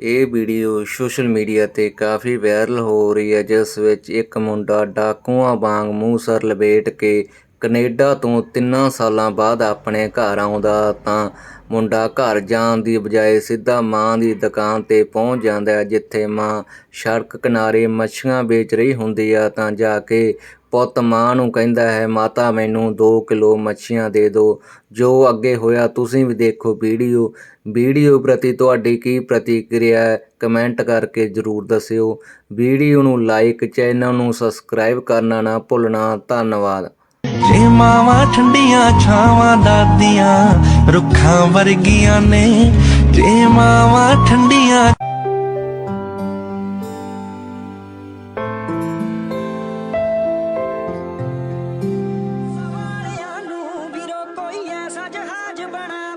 ਇਹ video social media ਤੇ ਕਾਫੀ viral ਹੋ ਰਹੀ ਹੈ, ਜਿਸ ਵਿੱਚ ਇੱਕ ਮੁੰਡਾ ਡਾਕੂਆਂ ਵਾਂਗ ਮੂੰਹ ਸਿਰ ਲਪੇਟ ਕੇ ਕੈਨੇਡਾ ਤੋਂ ਤਿੰਨਾਂ ਸਾਲਾਂ ਬਾਅਦ ਆਪਣੇ ਘਰ ਆਉਂਦਾ ਤਾਂ ਮੁੰਡਾ ਘਰ ਜਾਣ ਦੀ ਬਜਾਏ ਸਿੱਧਾ ਮਾਂ ਦੀ ਦੁਕਾਨ ਤੇ ਪਹੁੰਚ ਜਾਂਦਾ ਹੈ, ਜਿੱਥੇ ਮਾਂ ਸੜਕ ਕਿਨਾਰੇ ਮੱਛੀਆਂ ਵੇਚ ਰਹੀ ਹੁੰਦੀ ਆ ਤਾਂ ਜਾ ਕੇ ਪੁੱਤ ਮਾਂ ਨੂੰ ਕਹਿੰਦਾ ਹੈ, ਮਾਤਾ, ਮੈਨੂੰ 2 ਕਿਲੋ ਮੱਛੀਆਂ ਦੇ ਦਿਓ ਜੋ ਅੱਗੇ ਹੋਇਆ ਤੁਸੀਂ ਵੀ ਦੇਖੋ ਵੀਡੀਓ। ਵੀਡੀਓ ਪ੍ਰਤੀ ਤੁਹਾਡੀ ਕੀ ਪ੍ਰਤੀਕਿਰਿਆ ਹੈ? ਕਮੈਂਟ ਕਰਕੇ ਜਰੂਰ ਦੱਸਿਓ। ਵੀਡੀਓ ਨੂੰ ਲਾਈਕ, ਚੈਨਲ ਨੂੰ ਸਬਸਕ੍ਰਾਈਬ ਕਰਨਾ ਨਾ ਭੁੱਲਣਾ। ਧੰਨਵਾਦ। ਜੇ ਮਾਵਾਂ ਠੰਡੀਆਂ ਛਾਵਾਂ, ਦਾਦੀਆਂ ਰੁੱਖਾਂ ਵਰਗੀਆਂ ਨੇ। ਜੇ ਮਾਵਾਂ ਠੰਡੀਆਂ ਜਹਾਜ਼ ਬਣਾ